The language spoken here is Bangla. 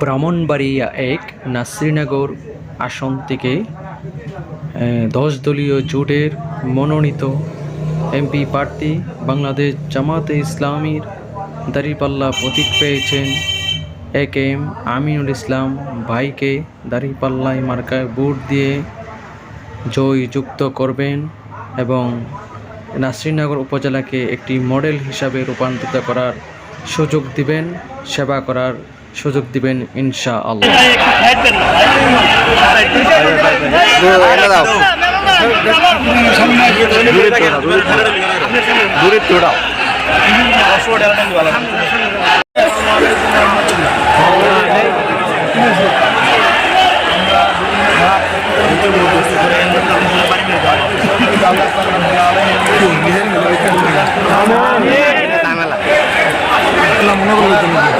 ব্রাহ্মণবাড়িয়া এক নাসিরনগর আসন থেকে দশ দলীয় জোটের মনোনীত এমপি প্রার্থী বাংলাদেশ জামাতে ইসলামীর দাঁড়িপাল্লা প্রতীক পেয়েছেন। এ কে এম আমিনুল ইসলাম ভাইকে দাঁড়িপাল্লায় মার্কায় ভোট দিয়ে জয়যুক্ত করবেন এবং নাসরিনগর উপজেলাকে একটি মডেল হিসাবে রূপান্তরিত করার সুযোগ দিবেন সেবা করার সুযোগ দিবেন ইনশা আল্লাহ 전화 걸로 되는 거